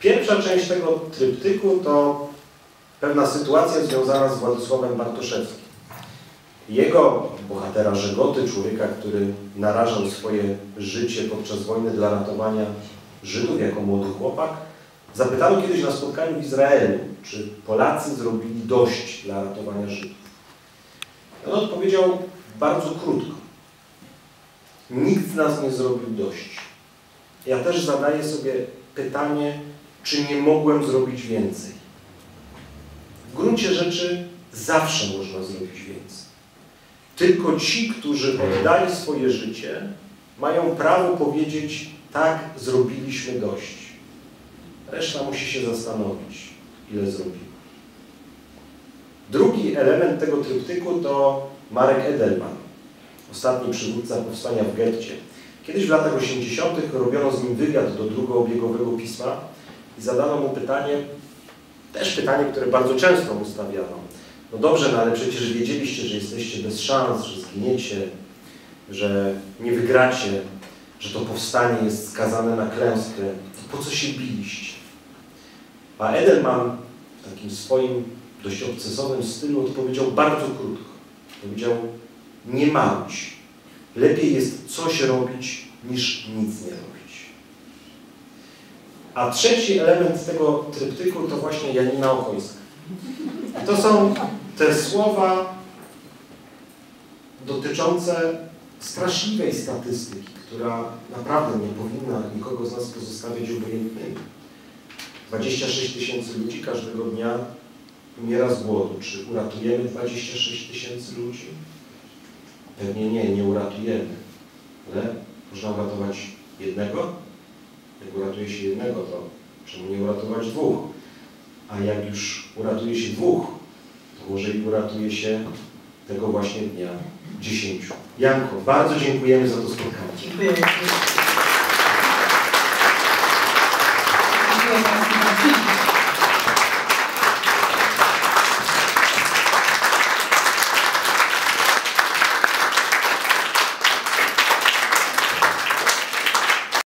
Pierwsza część tego tryptyku to pewna sytuacja związana z Władysławem Bartoszewskim. Jego bohatera Żegoty, człowieka, który narażał swoje życie podczas wojny dla ratowania Żydów jako młody chłopak, zapytano kiedyś na spotkaniu w Izraelu, czy Polacy zrobili dość dla ratowania Żydów. On odpowiedział bardzo krótko. Nikt z nas nie zrobił dość. Ja też zadaję sobie pytanie, czy nie mogłem zrobić więcej. W gruncie rzeczy zawsze można zrobić więcej. Tylko ci, którzy oddali swoje życie, mają prawo powiedzieć, tak, zrobiliśmy dość. Reszta musi się zastanowić, ile zrobiła. Drugi element tego tryptyku to Marek Edelman, ostatni przywódca powstania w getcie. Kiedyś w latach 80. robiono z nim wywiad do drugoobiegowego pisma i zadano mu pytanie, też pytanie, które bardzo często mu stawiano. No dobrze, no ale przecież wiedzieliście, że jesteście bez szans, że zginiecie, że nie wygracie, że to powstanie jest skazane na klęskę. Po co się biliście? A Edelman w takim swoim dość obcesowym stylu odpowiedział bardzo krótko. Powiedział, nie marudź. Lepiej jest coś robić, niż nic nie robić. A trzeci element tego tryptyku to właśnie Janina Ochojska. I to są te słowa dotyczące straszliwej statystyki, która naprawdę nie powinna nikogo z nas pozostawiać obojętnymi. 26 tysięcy ludzi każdego dnia umiera z głodu. Czy uratujemy 26 tysięcy ludzi? Pewnie nie, nie uratujemy. Ale można uratować jednego? Jak uratuje się jednego, to czemu nie uratować dwóch? A jak już uratuje się dwóch, to może i uratuje się tego właśnie dnia dziesięciu. Janko, bardzo dziękujemy za to spotkanie. Dziękuję.